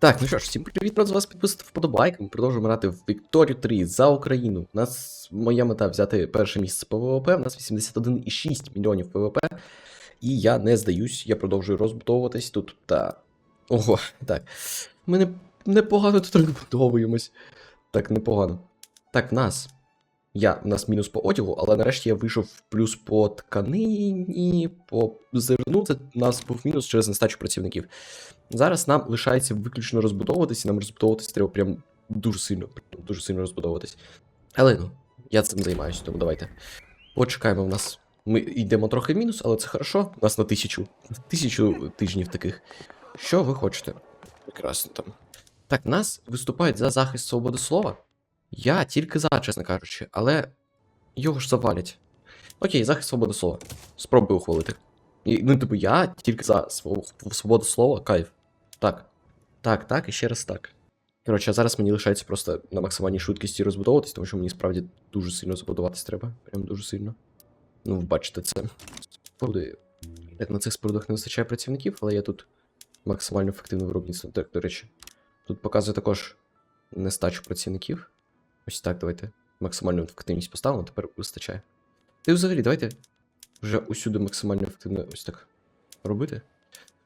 Так, ну що ж, всім привіт, з вас підписати вподобайк. Ми продовжуємо грати в Вікторію 3 за Україну. У нас моя мета взяти перше місце по ВВП. У нас 81,6 мільйонів ВВП. І я не здаюсь, я продовжую розбудовуватись тут. Та. Ого, так. Ми не, непогано тут розбудовуємось. Так, непогано. Так, в нас. Я, в нас мінус по одягу, але нарешті я вийшов в плюс по тканині, по зерну. Це у нас був мінус через нестачу працівників. Зараз нам лишається виключно розбудовуватись, і нам розбудовуватись треба прям дуже сильно, прям дуже сильно розбудовуватись. Але ну, я цим займаюся, тому давайте. Почекаємо в нас. Ми йдемо трохи в мінус, але це хорошо. У нас на тисячу. Тисячу тижнів таких. Що ви хочете? Прекрасно там. Так, нас виступають за захист свободи слова. Я тільки за, чесно кажучи, але його ж завалять. Окей, захист свободи слова. Спробую ухвалити. І, ну, типу, я тільки за свободу слова, кайф. Так. Так, так, і ще раз так. Коротше, а зараз мені лишається просто на максимальній швидкості розбудовуватись, тому що мені справді дуже сильно забудуватись треба. Прям дуже сильно. Ну, бачите це. Так, на цих спорудах не вистачає працівників, але я тут максимально ефективне виробництво. Так, до речі. Тут показує також нестачу працівників. Ось так, давайте. Максимальну ефективність поставимо, тепер вистачає. Та й взагалі, давайте вже усюди максимально ефективно ось так робити.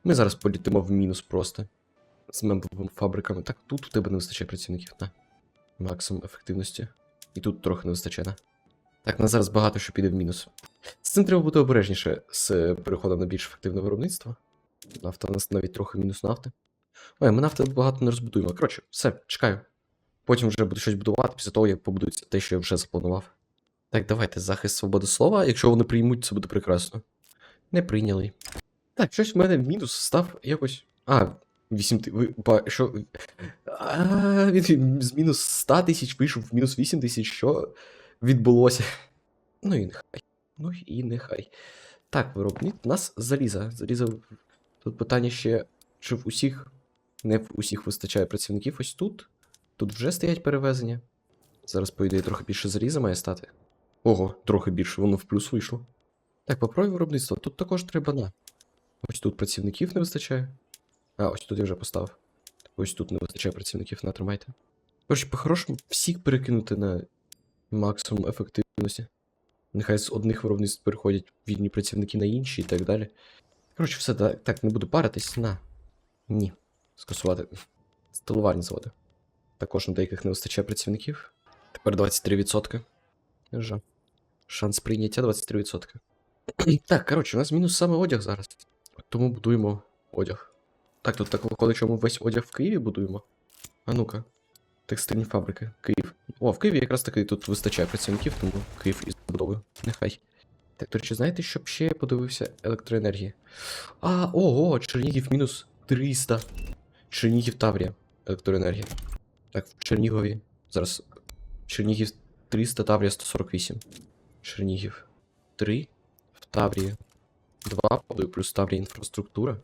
Ми зараз політимо в мінус просто. З мембовими фабриками. Так, тут у тебе не вистачає працівників, на. Максимум ефективності. І тут трохи не вистачає, на. Так, на зараз багато що піде в мінус. З цим треба бути обережніше з переходом на більш ефективне виробництво. Нафта у нас навіть трохи мінус нафти. Ой, ми нафти багато не розбудуємо. Коротше, все, чекаю. Потім вже буду щось будувати після того, як побудується те, що я вже запланував. Так, давайте захист свободи слова. Якщо вони приймуть, це буде прекрасно. Не прийняли. Так, щось в мене мінус став якось. А, 8 ти. Що. Він з мінус 100 тисяч вийшов в мінус 8 тисяч, що відбулося. Ну і нехай. Ну і нехай. Так, виробник. У нас заліза. Заліза. Тут питання ще, чи в усіх. Не в усіх вистачає працівників ось тут. Тут вже стоять перевезення. Зараз, по трохи більше заліза має стати. Ого, трохи більше, воно в плюс вийшло. Так, попробуй виробництво. Тут також треба на. Ось тут працівників не вистачає. А, ось тут я вже поставив. Ось тут не вистачає працівників, на, тримайте. Коротше, по-хорошому всіх перекинути на максимум ефективності. Нехай з одних виробництв переходять вільні працівники на інші і так далі. Коротше, все так, так не буду паритись. На. Ні. Скасувати. Стилувальні заводи. Також на деяких не вистачає працівників. Тепер 23%. Жа. Шанс прийняття 23%. так, коротше, у нас мінус саме одяг зараз. Тому будуємо одяг. Так, тут так виходить, що ми весь одяг в Києві будуємо. А ну-ка. Текстильні фабрики. Київ. О, в Києві якраз таки тут вистачає працівників, тому Київ і забудовую. Нехай. Так, до речі, знаєте, щоб ще подивився електроенергії? А, ого, Чернігів мінус 300. Чернігів Таврія. Електроенергія. Так, в Чернігові. Зараз. Чернігів 300, Таврія 148. Чернігів 3. В Таврії 2, подаю плюс Таврія інфраструктура.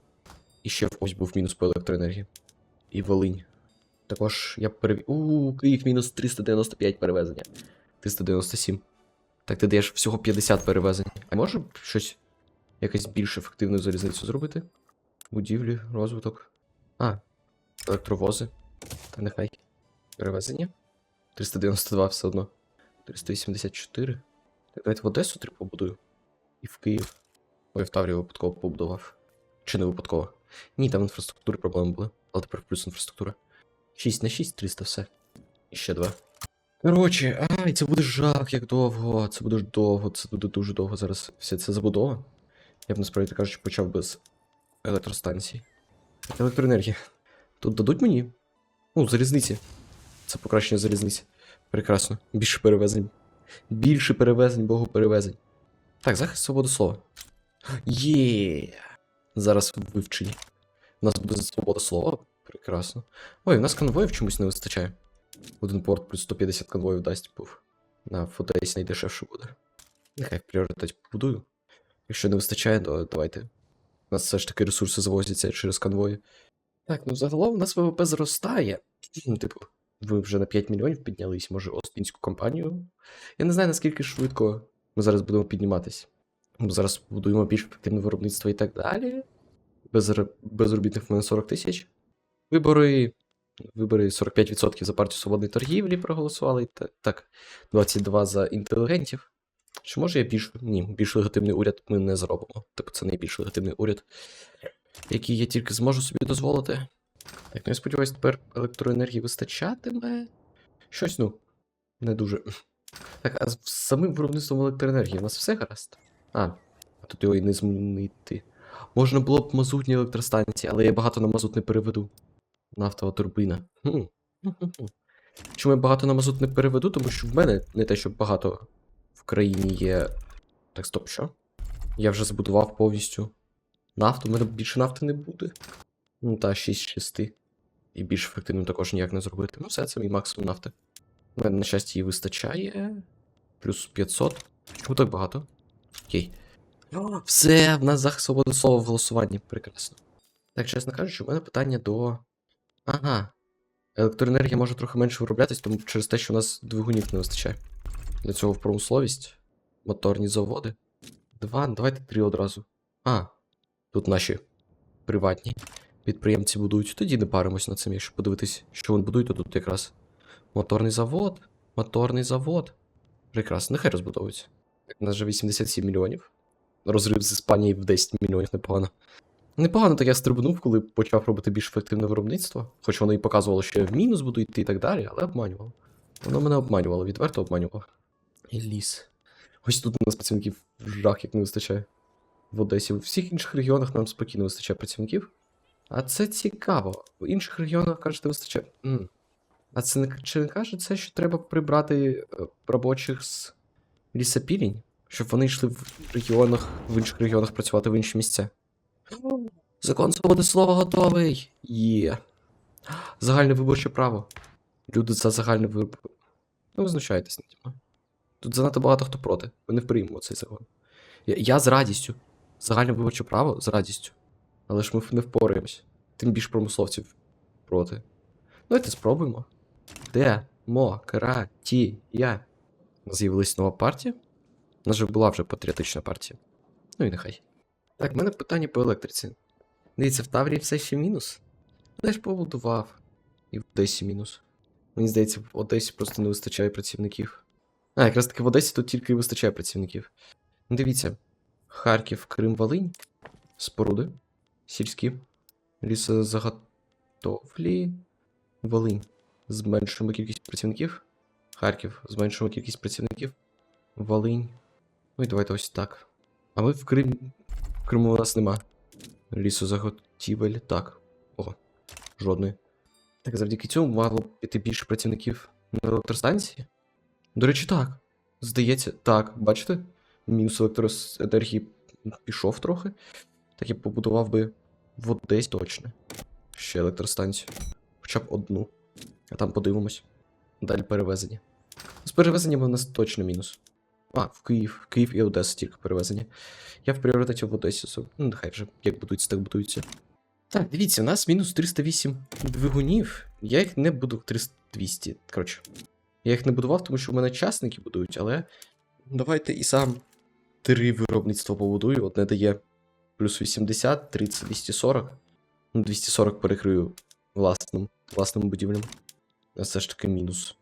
І ще ось був мінус по електроенергії. І Волинь. Також я перевів. У Київ мінус 395 перевезення. 397. Так, ти даєш всього 50 перевезень. А може щось якось більш ефективну залізницю зробити? Будівлі, розвиток. А, електровози. Та нехай. Перевезення. 392 все одно. 384. Так, давайте в Одесу три побудую. І в Київ. Ой, в Таврію випадково побудував. Чи не випадково? Ні, там інфраструктури проблеми були. Але тепер плюс інфраструктура. 6 на 6, 300 все. І ще 2. Коротше, ай, це буде жах, як довго. Це буде довго, це буде дуже довго зараз вся ця забудова. Я б насправді кажучи, почав без електростанцій. Так, електроенергія. Тут дадуть мені? Ну, залізниці. Це покращення залізниці. Прекрасно. Більше перевезень. Більше перевезень, богу перевезень. Так, захист свободи слова. Є. Зараз в вивченні. У нас буде свобода слова. Прекрасно. Ой, у нас конвоїв чомусь не вистачає. Один порт плюс 150 конвоїв дасть був. На фотейс найдешевше буде. Нехай в пріоритеті побудую. Якщо не вистачає, то давайте. У нас все ж таки ресурси завозяться через конвої. Так, ну загалом у нас ВВП зростає. Типу, ви вже на 5 мільйонів піднялись, може, Остінську компанію. Я не знаю, наскільки швидко ми зараз будемо підніматись. Ми зараз будуємо більш ефективне виробництво і так далі. Без, безробітних в мене 40 тисяч. Вибори. Вибори 45% за партію свободної торгівлі проголосували. та- Так, 22 за інтелігентів. Чи може я більш. Ні, більш легітимний уряд ми не зробимо. Типу, це найбільш легітимний уряд, який я тільки зможу собі дозволити. Так, ну я сподіваюся, тепер електроенергії вистачатиме. Щось, ну, не дуже. Так, а з самим виробництвом електроенергії у нас все гаразд? А, тут його і не змінити. Можна було б мазутні електростанції, але я багато на мазут не переведу. Нафтова турбина. Хм. Чому я багато на мазут не переведу? Тому що в мене не те, щоб багато в країні є. Так, стоп, що? Я вже збудував повністю нафту, в мене більше нафти не буде. Ну та 6 6. І більш ефективним також ніяк не зробити. Ну, все, це мій максимум нафти. У мене, на щастя, її вистачає. Плюс 500. Чому так багато? Окей. О, все, в нас захист свободи слова в голосуванні. Прекрасно. Так, чесно кажучи, у мене питання до. Ага. Електроенергія може трохи менше вироблятись, тому через те, що у нас двигунів не вистачає. Для цього в промисловість. Моторні заводи. Два, давайте три одразу. А, тут наші приватні підприємці будують. Тоді не паримось над цим, якщо подивитись, що вони будують, то тут якраз моторний завод. Моторний завод. Прекрасно, нехай розбудовується. У нас вже 87 мільйонів. Розрив з Іспанії в 10 мільйонів непогано. Непогано так я стрибнув, коли почав робити більш ефективне виробництво. Хоч воно і показувало, що я в мінус буду йти і так далі, але обманювало. Воно мене обманювало, відверто обманювало. І ліс. Ось тут у нас працівників жах як не вистачає. В Одесі. В всіх інших регіонах нам спокійно вистачає працівників. А це цікаво. В інших регіонах кажете, вистачає. А це не чи не каже це, що треба прибрати е, робочих з лісопілінь? Щоб вони йшли в регіонах, в інших регіонах працювати в інші місця. Закон свободи слова готовий. Є. Загальне виборче право. Люди за загальне вибор. Ну, ви знущаєтесь над мною. Тут занадто багато хто проти. Ми не приймемо цей закон. Я, я з радістю. Загальне виборче право з радістю. Але ж ми не впораємось. Тим більше промисловців проти. Давайте спробуємо. Де Демократія. У нас З'явилась нова партія. У нас же була вже патріотична партія. Ну і нехай. Так, в мене питання по електриці. Дивіться, в Таврії все ще мінус. Де ж побудував? І в Одесі мінус. Мені здається, в Одесі просто не вистачає працівників. А, якраз таки в Одесі тут тільки і вистачає працівників. Ну, Дивіться: Харків, Крим, Волинь, споруди, сільські, лісозаготовлі, Волинь. Зменшуємо кількість працівників. Харків, зменшуємо кількість працівників. Волинь. Ну і давайте ось так. А ми в Крим. В Криму у нас нема. Лісозаготівель. Так. О, жодної. Так, завдяки цьому мало піти більше працівників на електростанції. До речі, так. Здається, так, бачите? Мінус електроенергії пішов трохи. Так я побудував би в Одесі точно. Ще електростанцію. Хоча б одну. А там подивимось. Далі перевезення. З перевезеннями у нас точно мінус. А, в Київ, Київ і Одеса тільки перевезення. Я в пріоритеті в Одесі. Ну, нехай вже як будується, так будується. Так, дивіться, у нас мінус 308 двигунів. Я їх не буду 300 200. Коротше. Я їх не будував, тому що в мене частники будують, але давайте і сам три виробництва побудую. Одне дає плюс 80, 30, 240. Ну, 240 перекрию власним, власним будівлям. А все ж таки мінус.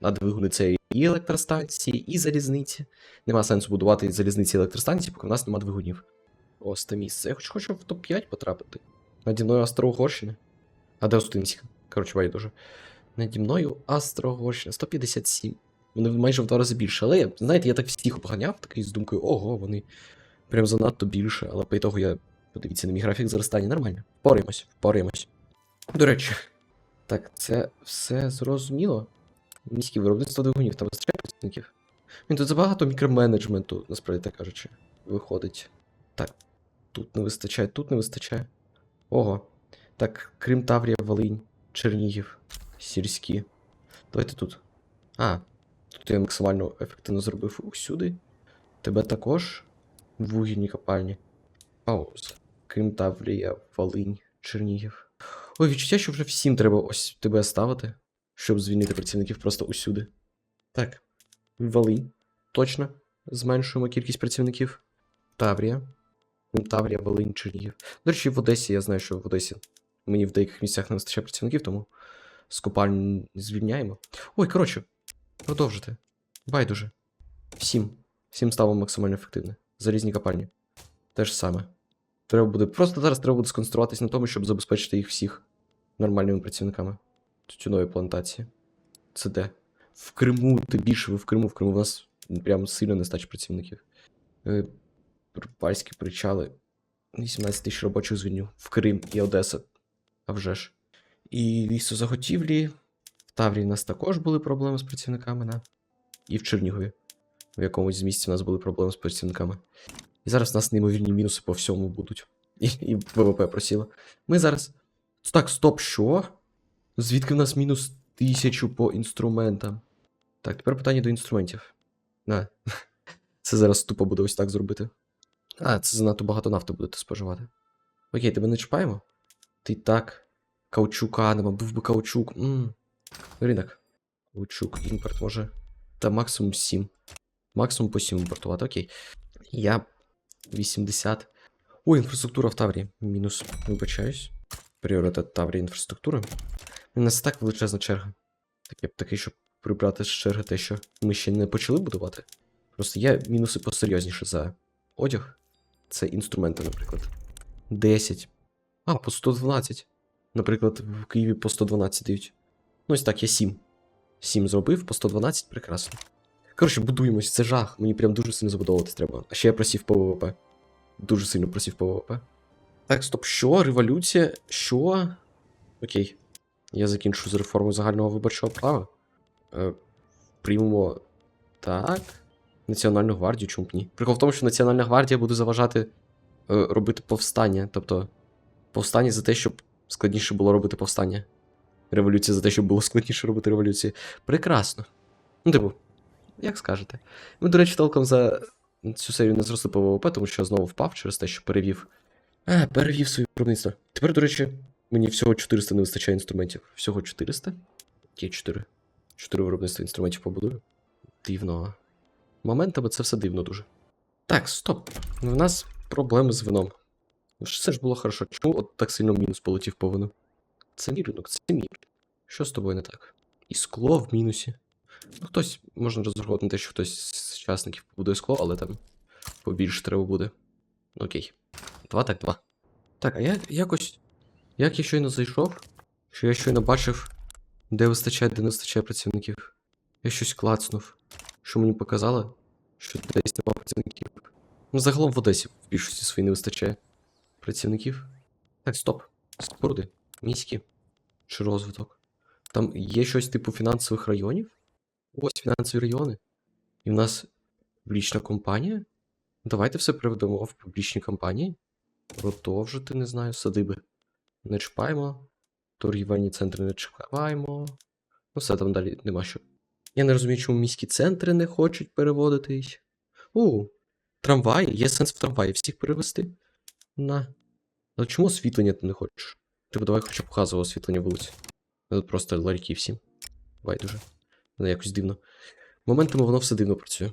А двигуни і електростанції, і залізниці. Нема сенсу будувати залізниці і електростанції, поки в нас нема двигунів. Ось те місце. Я хоч хочу в топ-5 потрапити. Наді мною Австро-Угорщина. А де Остинська? Коротше, байдуже. Наді мною Австро-Угорщина. 157. Вони майже в два рази більше. Але, знаєте, я так всіх обганяв, такий з думкою, ого, вони прям занадто більше. Але по ітогу я. Подивіться на мій графік зростання. Нормально. Впораємось, впораємось. До речі. Так, це все зрозуміло. Міське виробництво двигунів, там вистачає працівників. Він тут забагато мікроменеджменту, насправді так кажучи, виходить. Так, тут не вистачає, тут не вистачає. Ого. Так, Крим, Таврія, Волинь, Чернігів, сільські. Давайте тут. А, тут я максимально ефективно зробив усюди. Тебе також. Вугільні копальні. Пауз. Крим, Таврія, Волинь, Чернігів. Ой, відчуття, що вже всім треба ось тебе ставити, щоб звільнити працівників просто усюди. Так. Волинь. Точно. Зменшуємо кількість працівників. Таврія. Таврія, Волинь, Чернігів. До речі, в Одесі я знаю, що в Одесі мені в деяких місцях не вистачає працівників, тому з копальні звільняємо. Ой, коротше, продовжити. Байдуже. Всім. Всім стало максимально ефективне. Залізні копальні. Те ж саме. Треба буде. Просто зараз треба буде сконцентруватись на тому, щоб забезпечити їх всіх нормальними працівниками. Тютюнової плантації. Це де? В Криму, ти більше ви в Криму, в Криму в нас прям сильно нестача працівників. Е, Пальські причали. 18 тисяч робочих звільню. В Крим і Одеса. А вже ж. І лісозаготівлі. В Таврії в нас також були проблеми з працівниками, на. І в Чернігові. В якомусь з місць у нас були проблеми з працівниками. І зараз у нас неймовірні мінуси по всьому будуть. І, і ВВП просіло. Ми зараз. Так, стоп, що? Звідки в нас мінус тисячу по інструментам? Так, тепер питання до інструментів. На. Це зараз тупо буде ось так зробити. А, це занадто багато нафти будете споживати. Окей, тебе не чіпаємо? Ти так. Каучука нема, був би каучук. Ммм. Ринок. Каучук, імпорт може. Та максимум 7. Максимум по 7 імпортувати, окей. Я 80. О, інфраструктура в Таврії. Мінус. Вибачаюсь. Пріоритет Таврії інфраструктури. У нас так величезна черга. Так я б такий, щоб прибрати з черги те, що ми ще не почали будувати. Просто є мінуси посерйозніше за одяг. Це інструменти, наприклад. 10. А, по 112. Наприклад, в Києві по 112 дають. Ну, ось так, я 7. 7 зробив, по 112, прекрасно. Коротше, будуємось, це жах. Мені прям дуже сильно забудовуватись треба. А ще я просів по ВВП. Дуже сильно просів по ВВП. Так, стоп, що? Революція? Що? Окей. Я закінчу з реформою загального виборчого права. Е, приймемо. Так. Національну гвардію, чому б ні? Прикол в тому, що Національна гвардія буде заважати е, робити повстання. Тобто, повстання за те, щоб складніше було робити повстання. Революція за те, щоб було складніше робити революцію. Прекрасно. Ну, типу, як скажете. Ми, до речі, толком за цю серію не зросли по ВВП, тому що я знову впав через те, що перевів. А, перевів своє виробництво. Тепер, до речі, мені всього 400 не вистачає інструментів. Всього 400? Є 4. 4 виробництва інструментів побудую. Дивно. Моментами це все дивно дуже. Так, стоп. У нас проблеми з вином. Ну, ж Все ж було хорошо. Чому от так сильно мінус полетів по вину? Це мій ринок, це мій. Що з тобою не так? І скло в мінусі. Ну, хтось можна розраховувати що хтось з учасників побудує скло, але там побільше треба буде. Окей. Два так, два. Так, а я якось. Як я щойно зайшов, що я щойно бачив, де вистачає, де не вистачає працівників. Я щось клацнув. Що мені показало, що десь нема працівників. Ну, загалом в Одесі в більшості своїй не вистачає працівників. Так, стоп. Споруди. Міські. Чи розвиток. Там є щось типу фінансових районів? Ось фінансові райони. І в нас публічна компанія. Давайте все приведемо в публічні компанії. Продовжити, не знаю, садиби. Не чіпаємо. Торгівельні центри не чіпаємо. Ну, все там далі нема що. Я не розумію, чому міські центри не хочуть переводитись. У, трамваї, є сенс в трамваї всіх перевести. На. Але чому освітлення ти не хочеш? Типу, давай хоча б газове освітлення вулиці. Тут просто ларьки всі. Байдуже. Воно якось дивно. Моментами воно все дивно працює.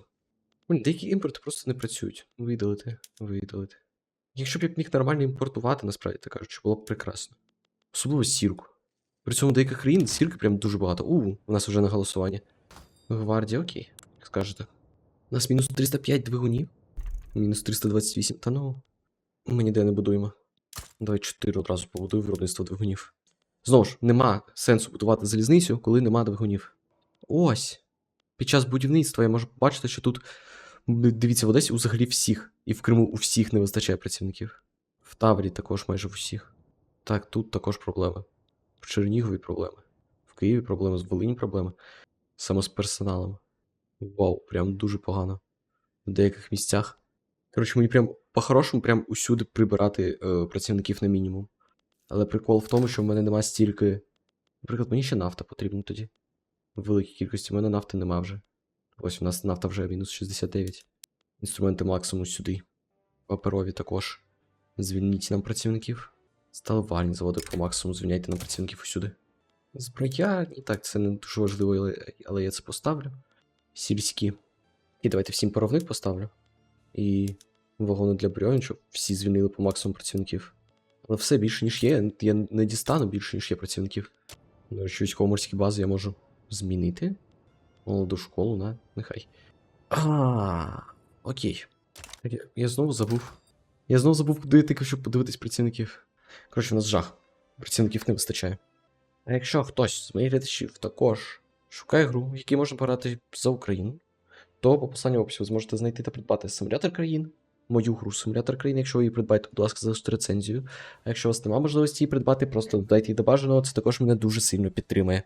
Деякі імпорти просто не працюють. Видалити, видалити. Якщо б я міг нормально імпортувати, насправді так кажучи, було б прекрасно. Особливо сірку. При цьому деяких країн сірки прям дуже багато. У, у нас вже на голосування. Гвардія, окей, як скажете. У нас мінус 305 двигунів. Мінус 328. Та ну. Ми ніде не будуємо. Давай 4 одразу побудую виробництво двигунів. Знову ж, нема сенсу будувати залізницю, коли нема двигунів. Ось. Під час будівництва я можу побачити, що тут. Дивіться, в Одесі взагалі всіх. І в Криму у всіх не вистачає працівників. В Таврі також майже в усіх. Так, тут також проблеми. В Чернігові проблеми. В Києві проблеми, в Волині проблеми. Саме з персоналом. Вау, прям дуже погано. В деяких місцях. Коротше, мені прям по-хорошому прям усюди прибирати е, працівників на мінімум. Але прикол в тому, що в мене нема стільки. Наприклад, мені ще нафта потрібна тоді. Великій кількості в мене нафти нема вже. Ось у нас нафта вже мінус 69. Інструменти максимум сюди. Паперові також. Звільніть нам працівників. Сталевальні заводи по максимуму звільняйте нам працівників усюди. Зброя, і так, це не дуже важливо, але, але я це поставлю. Сільські. І давайте всім паровник поставлю. І вагони для брьон, щоб всі звільнили по максимуму працівників. Але все більше, ніж є. Я не дістану більше, ніж є працівників. До речі, військово-морські бази я можу змінити. Молоду школу, на, нехай. А, окей. Я, знову забув. Я знову забув, куди я щоб подивитись працівників. Коротше, у нас жах. Працівників не вистачає. А якщо хтось з моїх глядачів також шукає гру, в якій можна пограти за Україну, то по посланню в описі ви зможете знайти та придбати симулятор країн, мою гру симулятор країн, якщо ви її придбаєте, будь ласка, залиште рецензію. А якщо у вас немає можливості її придбати, просто додайте її до бажаного, це також мене дуже сильно підтримує.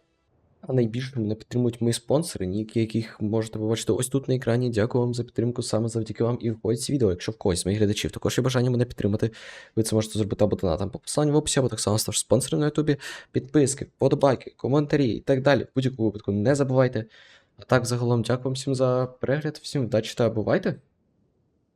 А найбільше мене підтримують мої спонсори, ніки яких можете побачити ось тут на екрані. Дякую вам за підтримку. Саме завдяки вам і виходить ці відео. Якщо в когось з моїх глядачів також є бажання мене підтримати, ви це можете зробити або донатом по посиланню в описі, або так само ставши спонсором на Ютубі. Підписки, вподобайки, коментарі і так далі. В будь-якому випадку не забувайте. А так, загалом, дякую вам всім за перегляд, всім вдачі та бувайте!